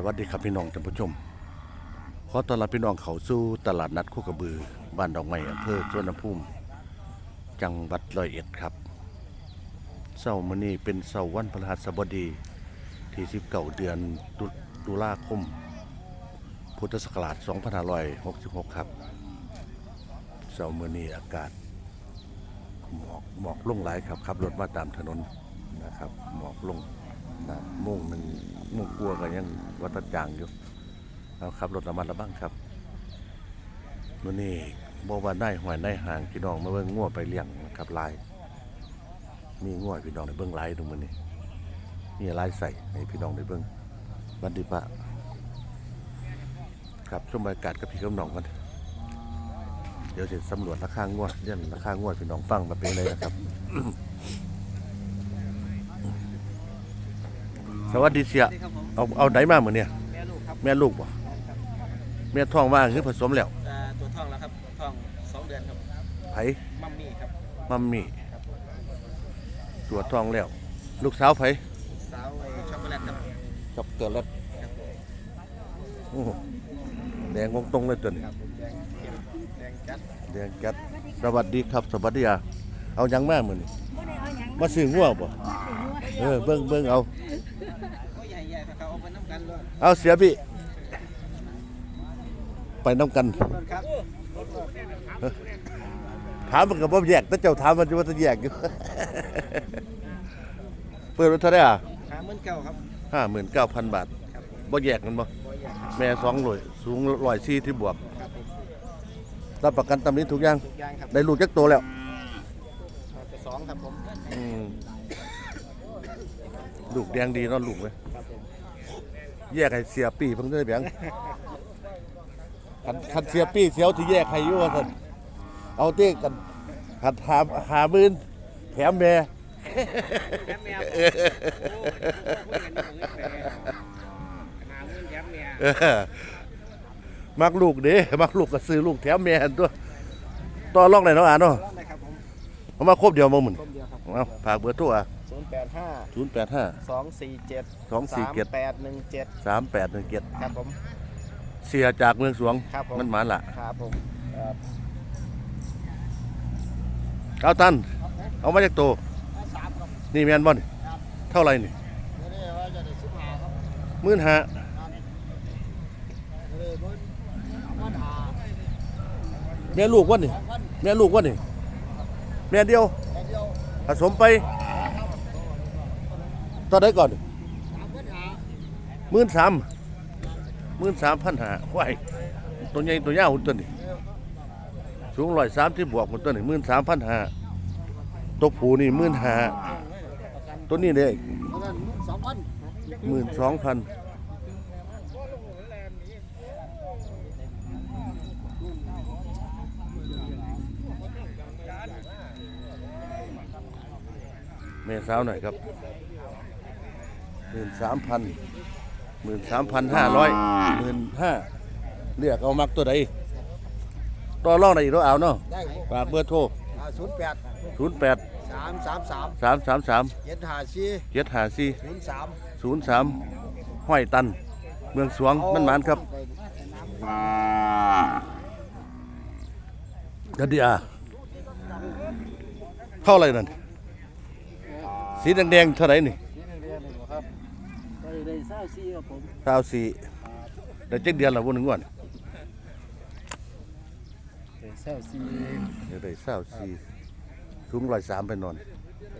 สวัสดีครับพี่น้องท่านผู้ชม ขอต้อนรับพี่น้องเขาสู่ตลาดนัดโคกระบือ บ้านดอกไม้อำเภอสวนภูมิ จังหวัดร้อยเอ็ดครับเสาร์มื้อนี้เป็นเสาร์วันพฤหัสบดีที่19เดือนตุตุลาคม พุทธศักราช2566 ครับเสาร์มื้อนี้อากาศหมอกหมอกลงหลายครับขับรถมาตามถนนนะครับหมอกลงนะมุ่งหนึ่ง มุ่งกลัวก็ยังวัดตะจางอยู่เอาขับรถระมัดระวังครับมื่อนี้บอกว่าได้หอยได้หางพี่น้องมาเบิ่งง่วไปเลี้ยงนะครับลาย มีง่วพี่น้องในเบิ่งลายตรงมือนี้มีลายใส่ให้พี่น้องได้เบิ่งบันดีปะครับชมบรรยากาศกับพี่กับน้องกันเดี๋ยวจะสำรวจราคางวเรื่องราคางวพี่น้องฟังมาเป็นเลยนะครับ สวัสดีเสียสวัสดีครับผมเอาเอาไหนมาเหมือนเนี่ยแม่ลูกครับแม่ลูกบ่แม่ท้องว่างคือผสมแล้วอ่าตัวท้องแล้วครับท้องสองเดือนครับไผมัมมี่ครับมัมมี่ครับผมตัวท้องแล้ว ลูกสาวไผสาวไอ้ช็อกโกแลตครับกับเกิดแล้วครับผมโอ้โหแดงตรงๆเลยตัวนี้ครับผมแดงเข้มแดงจัดแดงแก๊สสวัสดีครับสวัสดีอะเอาหยังมาเหมือนนี่มาซื้องัวบ่เออเบิ่งเบิ่งเอาก็ใหญ่ใหญ่ๆ เขาเอาไปน้ำกันด้วยเอาเสียพี่ ไปน้ำกันรถครับถามมันกับบ่แยกแต่เจ้าถามมันจะว่าจะแยกอยู่ เปิดไว้เท่าไหร่อะหาเมื่นเก่าครับห้าหมื่นเก้าพันบาทครับผมบ่แยกกันบ่บ่ใหญ่ครับแม่สองร้อยสูงร้อยสี่ที่บวกครับผมรับประกันตำนี้ทุกอย่างทุกอย่างครับได้ลูกจักโตแล้วเอาไปสองครับผมอืมลูกแดงดีเนาะลูกเว้ยครับผม แยกให้เสียปีเพิ่งได้แบงคันคันเสียปีเสียวที่แยกให้อยู่ว่าซั่นเอาเต้กันคันหาหาหมื่นแถมแม่แถมแมวหาเมื่นแถมแมวเออมักลูกเด้มักลูกก็ซื้อลูกแถมแม่หั่นตัวต่อรองได้เนาะอะเนาะรอบไหนครับผมเอามาครบเดียวบ่หมื้อต้มเดียวครับเอาฝากเบอร์โทรอะ ศูนย์แปดห้า085สองสี่เจ็ด247 แปดหนึ่งเจ็ด3817ครับผม เสียจากเมืองสวง ครับผม มันหมานล่ะครับผมเอ่อเอาตัน เอามาจากโตสามครับนี่แม่นบ่นี่เท่าไหร่นี่นี่ว่าจะได้สิบห้าครับมื่นห้าเลยบนวันหาแม่ลูกวะนี่วันแม่ลูกวะนี่ แม่เดียวแค่เดียวผสมไป ตอนได้ก่อนหมื่นสามมื่นสามพันหาว้ายตัวใหญ่ตัวยาวตัวนี้สูงร้อยสามที่บวกหมดตัวนี้มื่นสามพันหาตัวผูนี่มื่นหาตัวนี้เลยหมื่นสองพันเมสาวหน่อยครับ หมื่นสามพันหมื่นสามพันห้าร้อยหมื่นห้าเรียกเอามักตัวใดต่อรองได้อีกแล้วเอาเนาะได้ฝากเบอร์โทรศูนย์แปดศูนย์แปดสามสามสามสามสามสามเจ็ดห้าสี่เจ็ดห้าสี่ศูนย์สามศูนย์สามห้อยตัน เมืองสวงมันหมานครับเดี๋ยวดีอะเท่าไหรนั่นสีแดงๆเท่าไหรนี่นี่เรียนเลยครับ ได้ได้เศร้าสี่ครับผมสาวสี่เดี๋ยวเจ็ดเดือนละวันหนึ่งวันได้เศร้าสี่เดี๋ยวได้สาวสี่สูงร้อยสามไปนอน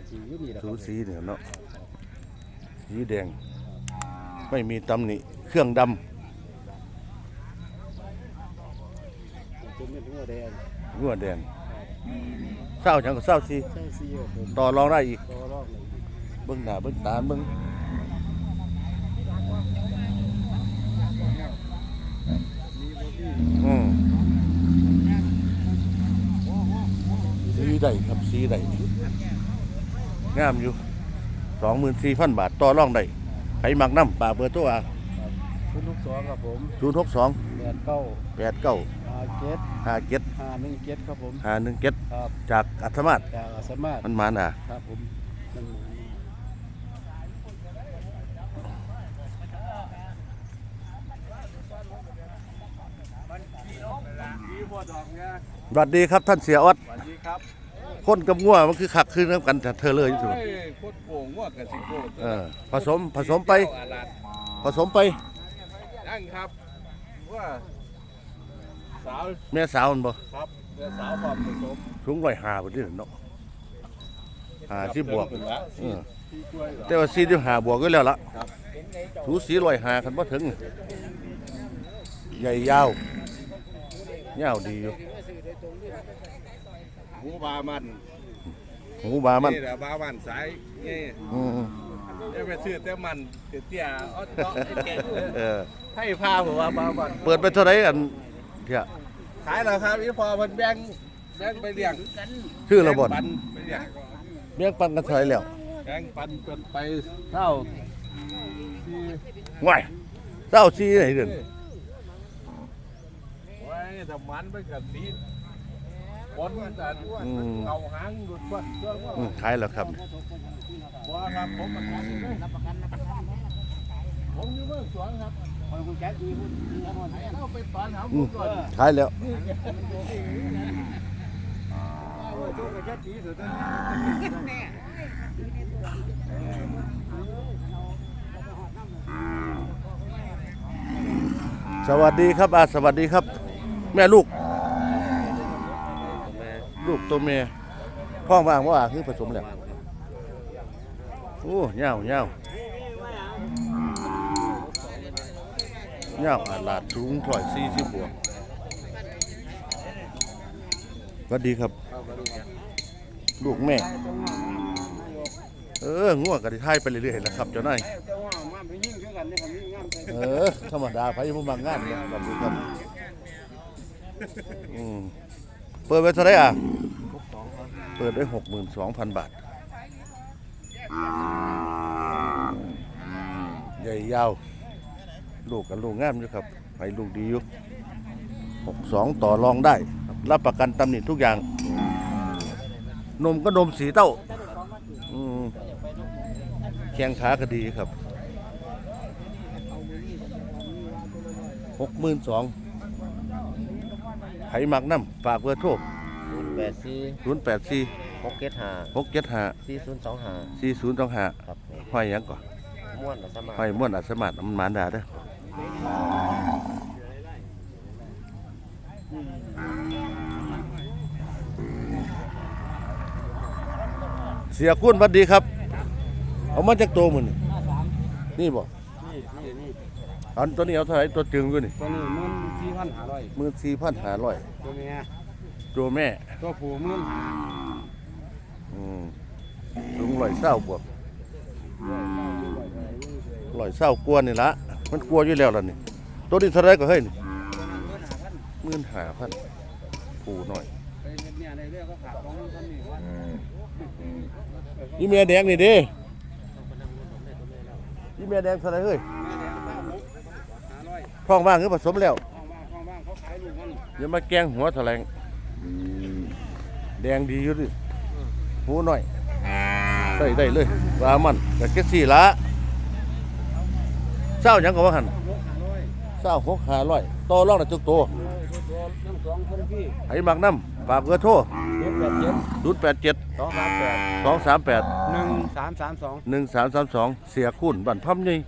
สี่ยุ่นี่แหละสูสีเนี่ยเนาะสีแดง ไม่มีตำหนิเครื่องดจะเป็นหัวแดงำงัวแดงเศร้าจังก็เศร้าสี่เศร้าสี่ครับผมต่อรองได้อีกตัวรอบหนึ่งเบิ้งหน้าเบิ้งตาเบิ้ง ได้ครับสีได้งามอยู่สองหมื่นสี่พันบาทต่อร่องได้ไผหมักน้ำป่าเบอร์ตัวศูนย์หกสองครับผมชูนย์กสองแปดเก้าแปดเก้าห้าเจ็ดห้าเจ็ดห้าหนึ่งเจ็ดครับผมห้าหนึ่งเจ็ดครับจากอัธมาศจากอัธมาศมันมาน่ะครับผมสวัสดีครับท่านเสียออดสวัสดีครับ คนกับงัวมันคือขักคือน้ำกันแต่เธอเลยอยู่สุดโอ้ยโคตรโกงว่ากับสิโก้เออผสมผสมไปเจ้าอาลัดผสมไปยังครับว่าสาวแม่สาวมันบ่ครับเรือสาวความผสมสูงร้อยห้าบนนี้เนาะห้าสิบบวกถึงละเออที่ช่วยเหรอแต่ว่าสี่สิบห้าบวกก็แล้วละครับถูสีร้อยห้าคันบ่ถึง ใหญ่ยาวยาวดีอยู่ หูบามันหูบามันนี่แหละบามันสายนี่อืมจะไปซื้อแต่มันเตี้ยๆอ้อเจาะไอ้แก่เออให้พาผมว่าบามันเปิดไปเท่าไหร่อันเที่ยขายแล้วครับอีพอเพิ่นแบ่งแบ่งไปเลี้ยงชื่อระบดแงปันไปเลี้ยงเบี้ยงปันกันเท่าไหร่แล้วแบ่งปันเป็นไปเท่าที่ว้ายเจ้าซีไหนเดินไว้แต่มันไปกับสี บนแต่อืมเงาหางดุดบัดเชื่อว่าอืมขายแล้วครับว่าครับผมประกันเลยรับประกันรับประกันผมอยู่เมืองสวนครับคนคุณแจ๊คดีคุณเอาไปตอนหาอืผู้มก่อนขายแล้วสวัสดีครับอาสวัสดีครับ แม่ลูก ลูกตัวเมียพ่อว่างว่าคือผสมแล้วโอ้เงาเงาเงาอาลาดสูงถอยสี่สิบบวกสวัสดีครับ ลูกแม่ เออง่วงกันที่ท้ายไปเรื่อยๆแล้วครับเจ้านายเออธรรมดาไปผู้มางานเนี่ยครับครับอืม เปิดไว้เท่าไหรอะเปิดได้หกหมื่นสองพันบาท ใหญ่ยาว ลูกกับลูกงามอยู่ครับให้ลูกดีอยู่หกสองต่อรองได้ รับประกันตำหนิทุกอย่าง นมก็นมสีเต้าแข้งขาก็ดีครับหกหมื่นสอง ไผมักน้ำฝากเบอร์โทรศูนย์แปดสี่ศูนย์แปดสี่หกเจ็ดห้าหกเจ็ดห้าสี่ศูนย์สองห้าสี่ศูนย์ต้องห้าครับห้อยหยังก่อนม้วนอัสมาห้อยม่วนอัศมาตมันหมานดาเด้อเสียคุณบัดดีครับ เอามาจากตัวมันนี่นี่บ่ นี่นี่นี่ อันตัวนี้เอาเท่าไหร่ตัวจึงกูนี่ตัวนี้มื่นสี่พันห้าร้อยหมื่นสี่พันห้าร้อยตัวเมียตัวแม่ตัวผู้มื่นอืมสูงร้อยเศร้าบวกร้อยเศร้ากลัวนี่ละมันกลัวอยู่แล้วล่ะนี่ตัวนี้เท่าไหรก็เฮ้ยนี่หมื่นห้าพันผูหน่อยไปเนี่ยในเรื่องก็ขาดของมันคนนี้ว่ายี่เมียแดงนี่เดิยี่เมียแดงเท่าไหรเฮ้ยห้าร้อย ท้องว่างคือผสมแล้วข้างบ้านข้างบ้านเขาขายลูกมันอย่ามาแกล้งหัวแถลงแดงดีอยู่ดิหูหน่อยได้ได้เลยว่ามันแต่แค่สี่ละเศร้าหยังก็ว่าหันหกห้าร้อยเศร้าหกห้าร้อยต่อรองได้ทุกตัวตัวน้ำสองคนพี่ให้มักน้ำฝากเบอร์โทรเจ็ดแปดเจ็ดศูนย์แปดเจ็ดสองสามแปดสองสามแปดหนึ่งสามสามสองหนึ่งสามสามสองเสียคุณบันพัมยี่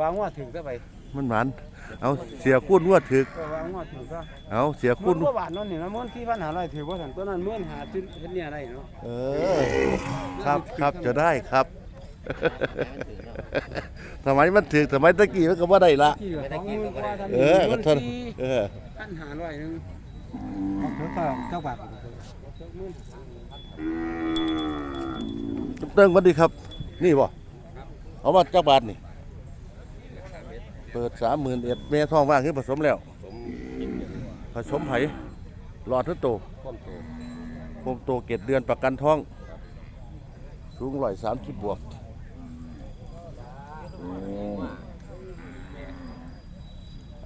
วางว่าถึงจะไป มันหมันเอาเสียคุณว่าถึกก็วางว่าถึงก็เอาเสียคุคุณณว่าบาทนั่นนี่นะมื่นที่พันหาร้อยถือว่าสันตัวนั้นมื่นหาชิ้นเห็นเนี่ยได้เนาะเออ ครับครับจะได้ครับสมัยมันถึกสมัยตะกี้มันก็ว่าได้ละที่ก็สองหมื่นกว่าทำเออก็มื่นเท่าที่เออพันหาร้อยหนึงเท่ากับเจ้าบาทเติ้งหวันดีครับ นี่บ่เอามาจักบาทนี่ เปิดสามหมื่นเอ็ดแม่ท้องว่างคือผสมแล้วผสมไผ่หลอดทุกโตความโตโคมโตเกตเดือนประกันท้อง สูงร้อยสามสิบบวก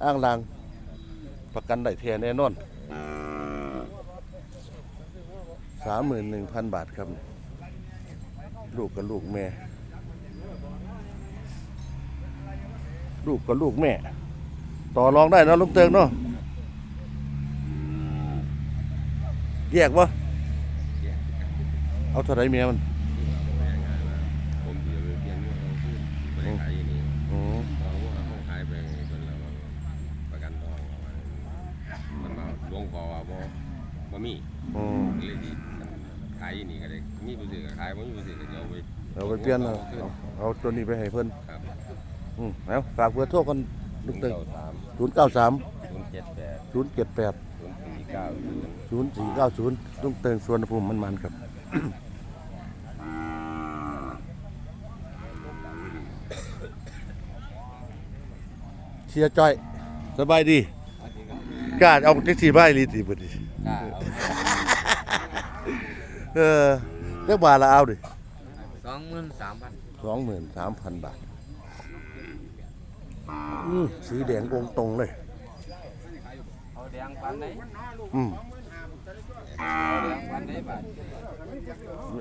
อ้างลางประกันได้แท้แน่นอนสามหมื่นหนึ่งพันบาทครับ ลูกกับลูกแม่ ลูกกับลูกแม่ ต่อรองได้เนาะลุงเติงเนาะแยกบ่เอาเท่าไหร่เมียมันผมเดี๋ยวไปเปลี่ยนว่าเขาขึ้นไม่ได้ขายอย่างนี้อ๋อเขาว่าเขาขายไปเป็นแล้วประกันทองเอาไว้มันมาหลวงพ่อว่าบ่บ่มีอ๋อเลยดีขายอย่างนี้ก็ได้มีผู้ซื้อก็ขายบ่มีผู้ซื้อก็จะเอาไปเอาไปเปลี่ยนเอาเอาเอาตัวนี้ไปให้เพิ่นครับ อืมเอาฝากเบอร์โทรกันลูกเตึงเก้าสาม093ศูนย์เจ็ดแปด078ศูนย์สี่เก้าศูนย์0490ลุงเตึงสวนภูมิมันๆครับ เชียร์จ้อย สบายดีกล้าเอาแท็กซี่มาให้ลีติบ่ดิกล้าเออจักบาทละเอาดิสองหมื่นสามพัน23,000บาท อืมสีแดงองค์ตรงเลยเอาแดงปันไหนอืมเอาแดงปันไหนบาท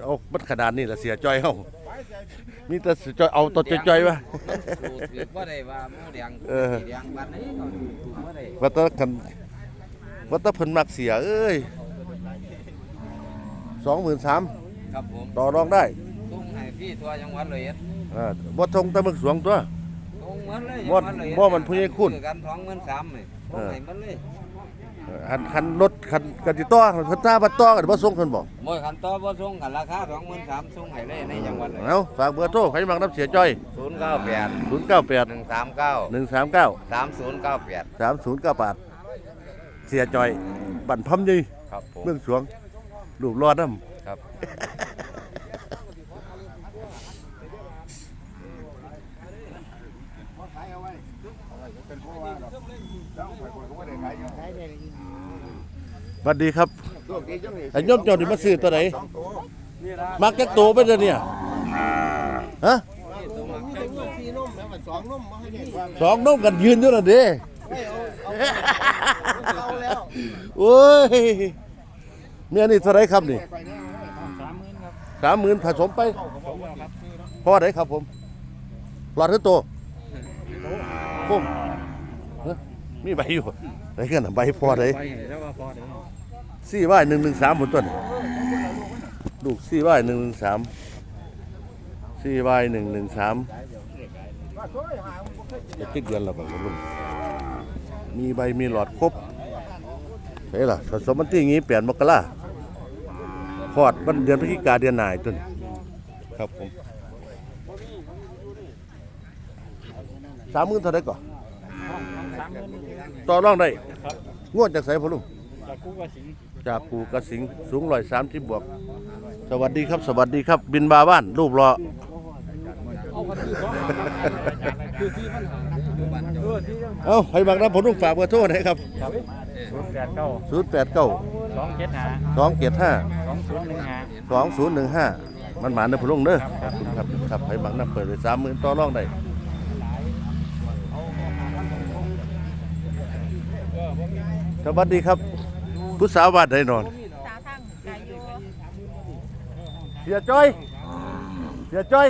เอาบัดขนาดนี้ละเสียจ้อยเฮามีแต่เสียจ้อยเอาตัวจ้อยๆวะถูกถือว่าได้ว่าหมูแดงเออสีแดงปันไหนก็ถูกว่าได้ว่าแตะกันว่าแตะเพิ่นมักเสียเอ้ย23,000ครับผมต่อรองได้ตุ้งให้พี่ทัวร์จังหวัดเลยเอ็ดอ่าบ่ทงแตะมึกสวงตัวตุ้ง เหมือนเลยบ่จังหวัดเลยเอ็ดบ่มันผู้ใหญ่คุณซื้อกันท้องเงินสามเลยตุ้งให้มันเลยเออคันคันรถคันกันสิต่อเพิ่นถ้าบ่ต่อก็บ่ส่งเพิ่นบ่บ่คันต่อบ่ส่งกันราคาสองหมื่นสามส่งให้เลยในจังหวัดเลยเอาฝากเบอร์โทรใครมักน้ำเสียจ้อยศูนย์เก้าแปด098หนึ่งสามเก้า139สามศูนย์เก้าแปด3098เสียจ้อยบั่นพำยีครับผมเมืองสวงรูปรอดนำครับ ขายเอาไว้เป็นเพราะว่าดอกแล้วไปคนก็ไม่ได้ขายอยู่ขายได้ สวัสดีครับตัวกี่อมเจ้านี่มาซื้อตัวไหนมักจักโตไปเด้อเนี่ยฮะสองนมมาให้เด็กว่าสองน้องกันยืนอยู่น่ะเด้ไม่เอาเอาเอาแล้วโอ้ยเมียนี่เท่าไหรครับนี่สามหมื่นครับสามหมื่นผสมไปผมว่อะได้ครับผมหลอดขึ้นโตพุ่มมีใบอยู่ไหนกันนะใบพ่อได้ไปแล้วว่าพอเดี๋ยวสี่ว่ายหนึ่งหนึ่งสามบนต้นลูกสี่ว่ายหนึ่งหนึ่งสามสี่ว่ายหนึ่งหนึ่งสามจะติดเดือนและบ้างลุงมีใบมีหลอดครบเฮ้ยล่ะผสมมันที่งี้เปลี่ยนมกราพอดวันเดือนพฤศจิกาเดือนหนายต้นครับผมสามหมื่นเท่าไรก่อนสามหมื่นต่อรองได้งวดจากไสพ่อลุงจากกูก็สิง จากปูกระสิงห์สูงร้อยสามสิบบวก สวัสดีครับ สวัสดีครับ บินบาบ้าน รูปรอ เอาคันที่สองคือที่ปัญหาเออที่ยังเอ้าให้บังรับผลลูกฝากเบอร์โทรหนะครับครับศูนย์แปดเก้าศูนย์แปดเก้าสองเจ็ดห้าสองเจ็ดห้าสองศูนย์หนึ่งห้าสองศูนย์หนึ่งห้ามันหมานนะผลลุงเด้อครับครับครับให้บังนับเปิดไปสามหมื่นต่อรองได้สวัสดีครับ ผู้สาวบ้านไดนอน สาวทางไกลอยู่เสียจ้อย เสียจ้อย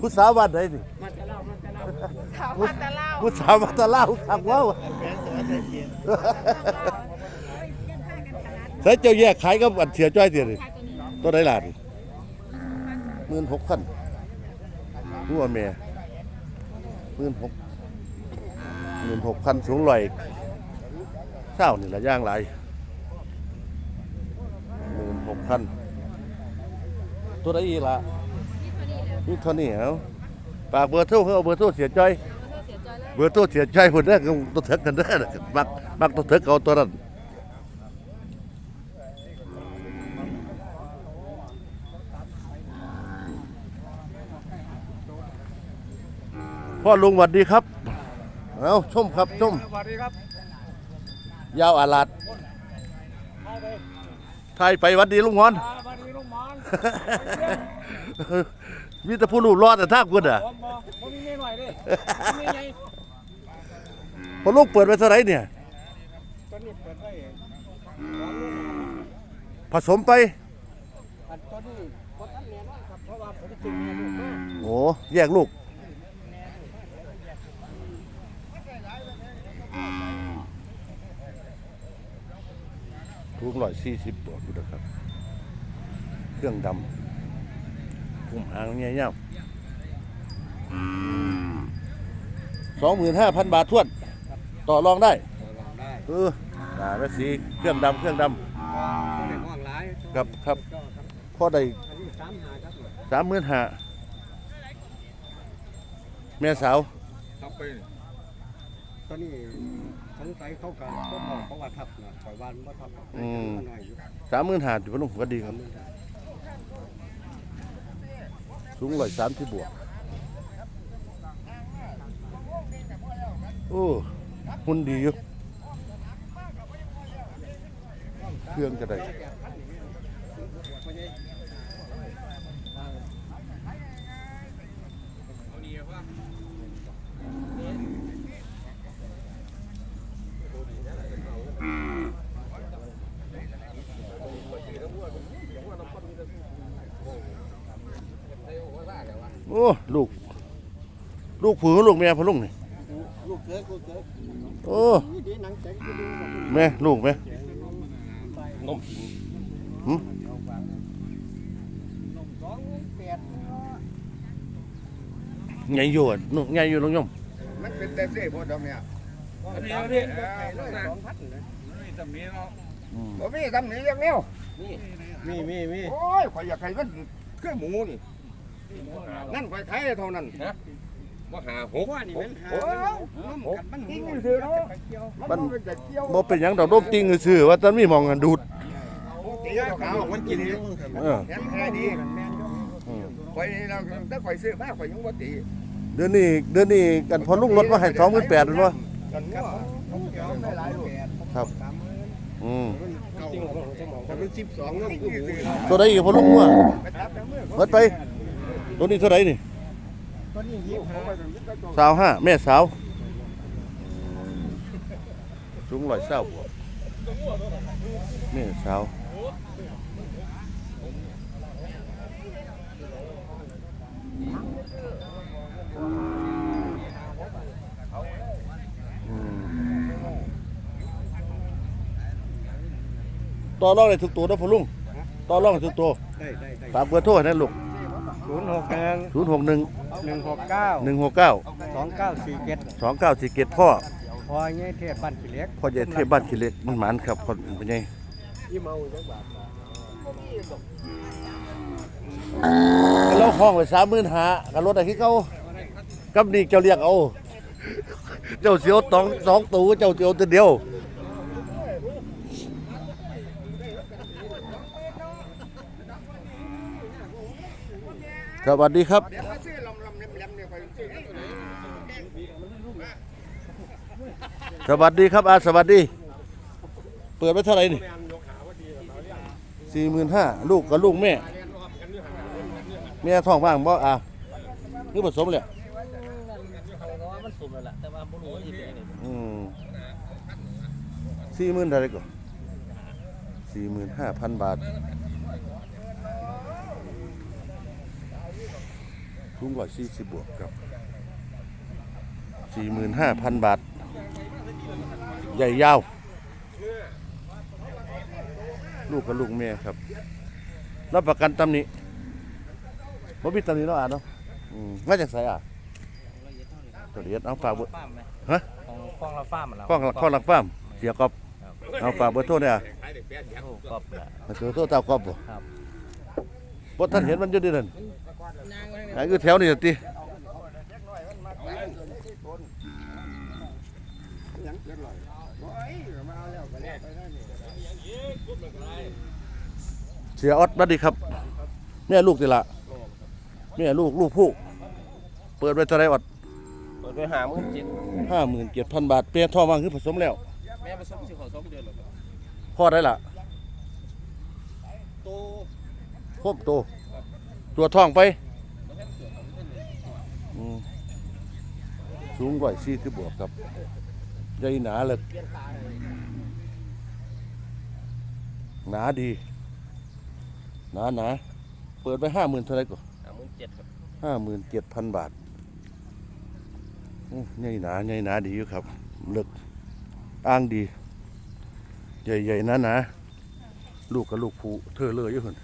ผู้สาวบ้านไดนี่สาวพัตะเล่าผู้สาวมาตะเล่าขับว้าวใส่เจ้าแยกขายกับอันเสียจ้อยเดียวนี่ตัวไหนล่ะนี่หมื่นหกพันรู้ว่าแม่หมื่นหกหมื่นหกพันสูงลอยเศร้านี่ละย่างไรหมื่ นหกพันตัวไหนอีกล่ะนี่เท่านี้เอาปากเบอร์โทรเพื่อเอาเบอร์โทรเสียจ้อยเบอร์โทรเสียใจพุ่นเด้อก็ตัวเถิกกันเด้อมักมักตัวเถิกเอาตัวนั้นพ่อลุงหวัดดีครับเอาชมครับชมสวัสดีครับ ยาวอาลาด ไทยไปหวัดดีลุงงอนสวัสดีลุงหมอนมีแต่ผู้รูปรอดแต่ท่าคุณอะผมบอกผมมีเมียหน่อยดิมีไงพอลูกเปิดไปเท่าไหรเนี่ย ตอนนี้เปิดได้ผสมไป อันตอนนี้ก็ทันแน่นอนครับ เพราะว่าผมจึงมีลูกมาโอ้แยกลูก ถูสูงร้อยสี่สิบบวกอยู่นะครับ เครื่องดำพุ่มหางเงี้ยเงี้ยสองหมื่นห้าพันบาททวนต่อรองได้ต่อรองได้เออหนาแม่สีเครื่องดำเครื่องดก็บ่ได้ห่วงหลายำครับครับก็ครับพ่อได้อันนี้สามหาครับสามหมื่นห้าแม่สาวครับไปตอนนี้ สงสัยเขาก็ก็บอกเพราะว่าทับนะปล่อยวันว่าทับอืม หน่อยอยู่สามหมื่นห้าจุดพลุงก็ดีครับ สูงร้อยสามที่บวก โอ้หุ่นดีอยู่เครื่องจะได้ อ้ลูก ลูกผือลูกแม่พะลุงนี่ลูกเกิดลูกเกิดโอ้นี่ดีหนังแข็งก็ดูบอกแม่ลูกแม่นมผิงหึสองแปดใหญ่อยู่อะนุ่ใหญ่อยู่ลงยมมันเป็นแต่เสียพอดอกเนี่ยอันนี้อันนี้สองพันนะอืมบ่มีทำนี้อย่างเดียวมีมีมีโอ้ยข่อยอยากให้มันคือหมูนี่ นั่นข่อยขายได้เท่านั้นว่าหาหกหาโอ้ยน้ำกันมันกินหัอวยู่ซื่อเนาะมันบ่เป็นแต่เกี่ยวบ่เป็นหยังดอกโดมติงซื่อว่าตอนมีมองกันดูดตีขาวมันกินอยู่เออแค่นี้อืมข่อยเราถ้าข่อยซื้อมาข่อยยังบ่ตีเดือนนี้เดือนนี้กันพอลุงรถมาให้สองหมื่นแปดเป็นวะกันงัวผมเกี่ยวได้หลาครับอืมจริงเหรอจะมองถ้าเป็น12น้ำคือหมูตัวใดอีกพอลุงวะไปตับแล้วมือเบิดไป ตัวนี้เท่าไหร่นี่ตัวนี้ยี่ผมห้าไปถึงก็ต้องสาวห้าแม่สาวสูงร้อยเศร้าบวกแม่สาวอืมต่อรองได้ทุกตัวนะพ่อลุงต่อรองได้ทุกตัวได้ได้ได้ฝากเบอร์โทรให้นะลูก ศูนย์หกหนึ่งศูนย์หกหนึ่งหนึ่งหกเก้าหนึ่งหกเก้าสองเก้าสี่เจ็ดสองเก้าสี่เกตพ่อพอเงี้ยเทพบ้านขี้เหล็กพ่อใหญ่เทพบ้านขี้เหล็กมันหมานครับพ่อเป็นไงยี่เมาจังบาทเราห้องไปสามหมื่นหากับรถอะไรที่เขากับนี่เจ้าเรียกเอา เจ้าเสียวตองสองตูเจ้าเสียวตัวเดียว สวัสดีครับ เดี๋ยวมาซื้อลำลำเล็มๆเนี่ยข่อยซื้อ ให้ตัวไหนสวัสดีครับอาสวัสดี เปิดไว้เท่าไหร่นี่สี่หมื่นห้าลูกกับลูกแม่ แม่ท้องว่างบ่อะนี่ผสมเลยมันสุ่มแล้วล่ะแต่ว่าบ่รู้ว่าอีเป็นนี่อืมสี่หมื่นเท่าไหรก่อนสี่หมื่นห้าพันบาท สูงกว่าสี่สิบบวกครับสี่หมื่นห้าพันบาท ใหญ่ยาว ลูกกับลูกแม่ครับรับประกันตำหนี้บ่มีตำหนี้เนาะอ่านเนาะอืมมาจากไสอะตัวเดียดเอาฝากเบอร์ฟาร์มไหมฮะ ของฟองละฟาร์มมันแล้วข้องข้องหลักฟ้ามเสียกอบเอาฝากเบอร์โทรเนี่ยโอ้กอบแหละ เบอร์โทรเตากอบบ่ครับ บ่ท่านเห็นมันอยู่ดินั่นไหนคือแถวนี่ติยังเรียบร้อยโอ้ยมาเอาแล้วก็แล้วไปได้นี่เสียออดบัดดีครับแม่ลูกติละแม่ลูกลูกผู้เปิดไว้เท่าไหรออดเปิดไปหามื่นเจ็ดห้าหมื่นเจ็ดพันบาทเปียท่อว่างคือผสมแล้ว แม่ผสมสิขอสองเดือนหรอพ่อได้ละ โต โครบโต ตัวท่องไปสูงกว่าสี่คือบวกครับใหญ่หนาเลยหนาดี หนาหนาเปิดไปห้าหมื่นเท่าไหรก่อนหามื่นเจ็ดครับห้าหมื่นเจ็ดพันบาทใหญ่หนาใหญ่หนาดีอยู่ครับเลึกอ้างดี ใหญ่ใหญ่นาหนาลูกกับลูกผู้เธอเลยอยู่หุ่น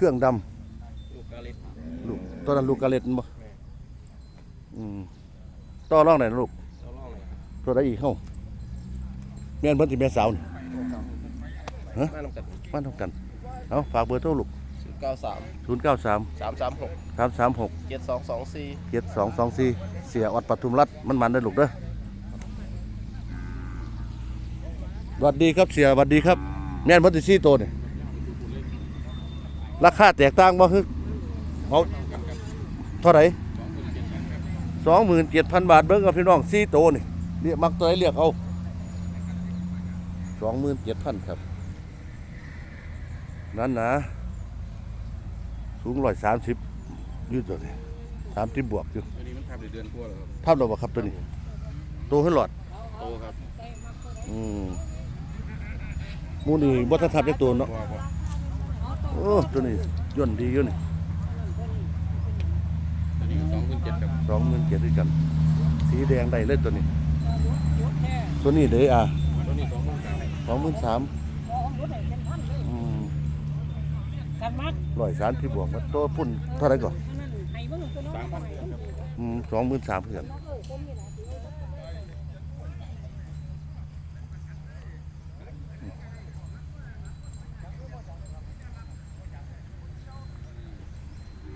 เครื่องดำลูกกาลิดลูกตอนนั้นลูกกะเล็ดบ่อืมต่อรองไหนอยนะลูกเราล่องเลยตัวใดอีกเฮ้าแม่นเพิ่นสิแม่สาวนี่ฮะแม่น้ำกัดมาทำกันเอาฝากเบอร์โทรลูกศูนย์เก้าสาม093 สามสามหก336 เจ็ดสองสองสี่7224เสียออดปทุมรัฐมันมันได้อลูกเด้อสวัสดีครับเสียสวัสดีครับ แม่นเพิ่นสิซี่โตวนี่ ราคาแตกต่างบ่ฮึเอาเท่าไหร่27,000บาทเบิ่งกับพี่น้องซี่โตวนี่เรียกมักตัวไหนเรียกเอา27,000ครับ นั่นนะ สูงร้อยสามสิบยืดตัวนี้สามสิบบวกอยู่อันนี้มันทำในเดือนกว่าแล้วครับภาพเราบ่ครับตัวนี้ โตขึ้นหลอด โตครับ อืมหมูนี่บ่ทันทับได้ตัวเนาะว่าว่า โอ้ตัวนี้ย่นดีอยู่นี่อันนี้สองพันเจ็ดครับสองหมื่นเจ็ดด้วยกัน สีแดงได้เลยตัวนี้ ตัวนี้เด้ออะตัวนี้สองพันสามสองหมื่นสามอืมร้อยสามที่บวกมาตัวพุ่นเท่าไหรก่อนสามพันครับอืมสองหมื่นสามเพื่อน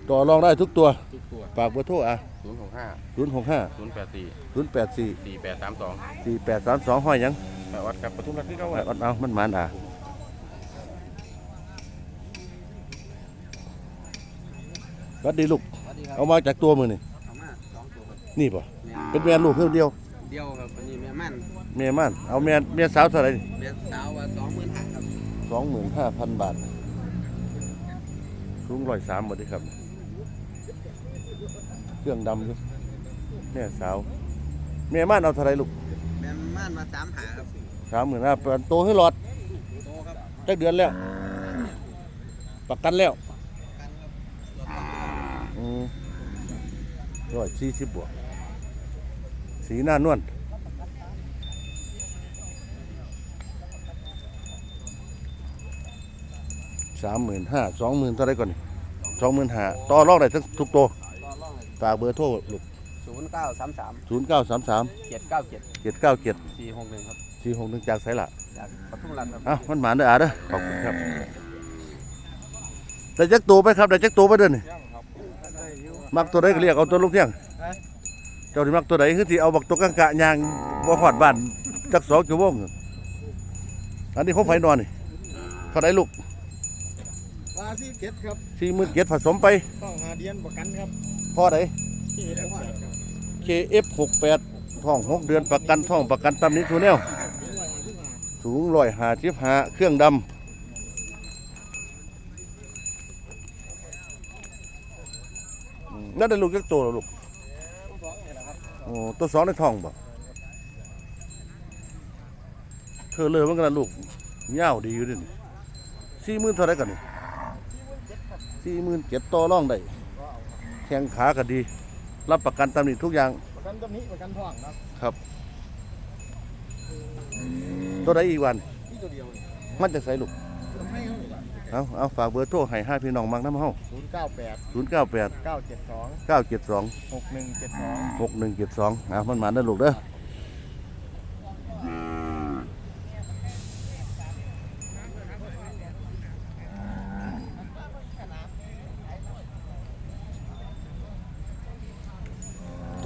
ต่อรองได้ทุกตัวทุกตัวฝากเบอร์โทรอะศูนย์หกห้าศูนย์หกห้าศูนย์แปดสี่ศูนย์แปดสี่สี่แปดสามสองสี่แปดสามสองห้อยหยังแปดวัดครับปทุมรัฐที่เก้าไอ้อดเอามันหมานอะสวัสดีลูกสวัสดีครับเอามาจากตัวมือนี่เอามาสองตัวครับนี่ป่ะแม่เป็นแม่ลูกเพิ่มเดียว เดียวครับอันนี้แม่มันแม่ม่านเอาแม่แม่สาวเท่าไหร่แม่สาวว่าสองหมื่นห้าครับสองหมื่นห้าพันบาทสูงร้อยสามหมดเลยครับ เครื่องดำอยู่แม่สาวแม่ม่านเอาเท่าไหร่ลูกแม่มันมาสามหาครับสามหมื่นห้าโตให้หลอดโตครับจักเดือนแล้ว ประกันแล้วกันครับอืมร้อยสี่สิบบวก สีหน้านวลสามหมื่นห้าสองหมื่นเท่าไรก่อนสองหมื่นห้าต่อรองได้ทั้งทุกตัวต่อรองเลย ฝากเบอร์โทรลูกศูนย์เก้าสามสามศูนย์เก้าสามสามเจ็ดเก้าเจ็ดเจ็ดเก้าเจ็ดสี่หกหนึ่งครับสี่หกหนึ่งจากไสละจากปทุมรัฐครับ เอ้ามันหมานเด้ออาเด้อขอบคุณครับได้จักตัวไปครับได้จักตัวไปเดินนี่มักตัวใดก็เรียกเอาตัวลูกเที่ยงเจ้าที่มักตัวใดคือที่เอาบักตัวกังกะยางบ่หอดบ้านจักสองชั่วโมงอันนี้ของไผนอนนี่เท่าไดลูกว่าที่เก็ดครับสี่หมื่นเจ็ดผสมไปต้องหาเดียนประกันครับ พ่อใดที่เห็นแล้วว่า KF หกแปดท้องหกเดือนประกันท้องประกันตำนี้ทูแนวสูงร้อยหาชิบหาเครื่องดำนั่นได้ลูกจักตัวเหรอลูกโอ้ตัวสองในท้องบ่เธอเลยมันกันนลูกเงาวดีอยู่ดิสี่หมื่นเท่าไรกันนี่สี่หมื่นเจ็ดต่อร่องได้ แข้งขาก็ดี รับประกันตำหนิทุกอย่าง ประกันตำหนี้ประกันท่องครับ ตัวใดอีกวันที่ตัวเดียวนี่มันจะใส่ลูก ทำให้เขาอีกเอาเอาฝากเบอร์โทรให้ห้าพี่น้องมักน้ำเฮาศูนย์เก้าแปดศูนย์เก้าแปดเก้าเจ็ดสองเก้าเจ็ดสองหกหนึ่งเจ็ดสอง หกหนึ่งเจ็ดสองอะมันหมาได้อลูกเด้อ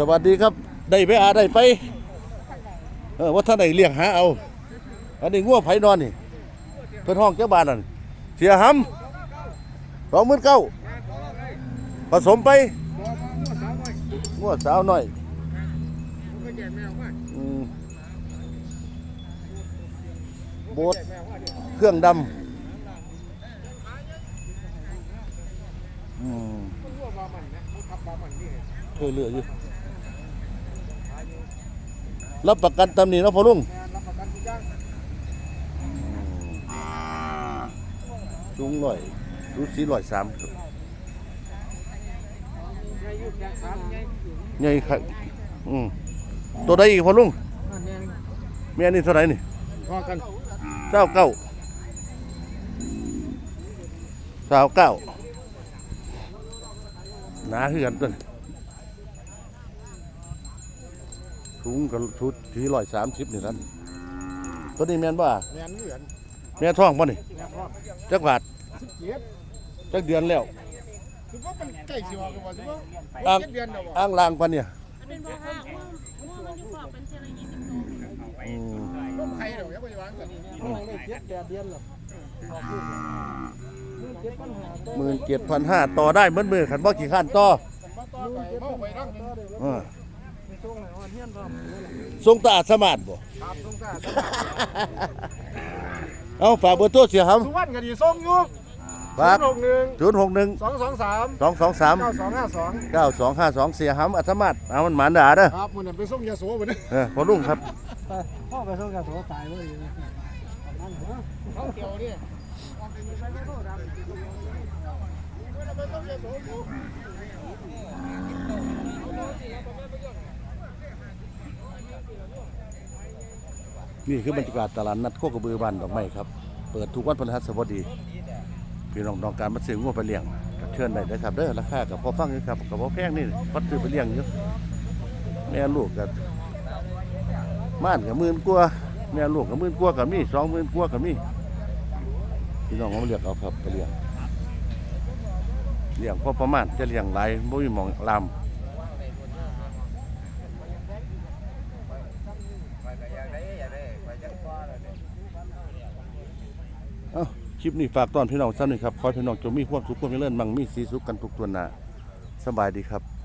สวัสดีครับ ได้ไปอาได้ไป เออว่าท่านไหนเรียกหาเอา อันนี้งัวไผนอนนี่ เพิ่นห้องเจ้าบ้านนั่นเสียหำสองหมื่นเก้าผสมไปงัวสาวน้อยโบดเครื่องดำอืมเคยเหลืออยู่ รับประกันตำหนิเนาะพ่อลุงรับประกันทุกอย่างสูงหน่อยสูสีร้อยสามครับไงยุบแรงสามไงใหญ่ครับอืมตัวใดอีกพ่อลุงนั่นเองแม่นี่เท่าไหร่นี่พอกันเจ้าเก้าสาวเก้าหนาเหือนต้น ถุงกับชุดที่ร้อยสามสิบนี่ท่านตัวนี้แม่นบ่าแม่นเหมือนแม่ท้องบ่นี่แม่พ่อจักบาทสิบเจ็ดจักเดือนแล้วคือว่ามันใกล้สิออกกันว่าสิว่าอ้างเจ็ดเดือนแล้วบ่อ้างลางปันเนี่ยเป็นบ่อห้างว่าว่ามันอยู่ขอบเป็นเท่าไหร่ยี่สิบตัวอืมล้มไข่เดี๋ยวอย่าไปวางกันได้เจ็ดแปดเดือนหรอกออกลูกเจ็ดปัญหาตัวหมื่นเจ็ดพันห้าต่อได้เหมือนมือขันบ่กี่ขั้นต่อมาต่อไปเมาไปร่างหนึงเออ มีช่วงไหนอ่อนเฮียนพร้อมทรงตาอาจสมาร์ทบ่ ครับสงสารเอาฝากเบอร์โทรเสียครับสุวรรณก็ดีส่งอยู่ฝากหกหนึ่งศูนย์หกหนึ่งสองสองสามสองสองสามเก้าสองห้าสองเก้าสองห้าสองเสียหำอัตมาตเอามันหมานด่าเด้อครับมันนะไปส่งยาโสวันนี้เออพอลุงครับพ่อไปส่งกับตัวตายเลยเขาเกี่ยวนี่ นี่คือบรรยากาศตลาดนัดโคกระบือบ้านดอกไม้ครับ เปิดทุกวันพฤหัสบดีพี่น้องต้องการมาซื้องัวไปเลี้ยงเชิญได้เลยครับเด้อราคากับพอฟังอยู่ครับกับพอแพงนี่พอซื้อไปเลี้ยงอยู่แม่ลูกกับม่านกับมื่นกว่าแม่ลูกกับมื่นกว่ากับมี่สองมื่นกว่ากับมี่พี่น้องเขาเรียกเอาครับไปเลี้ยงเลี้ยงพอประมาณจะเลี้ยงหลายบ่มีหมองลามเอ้า คลิปนี้ฝากตอนพี่น้องซ้ำหนึ่งครับ ขอให้พี่น้องจงมีความสุขความเจริญมั่งมีสีสุขกันทุกตัวหนาสบายดีครับ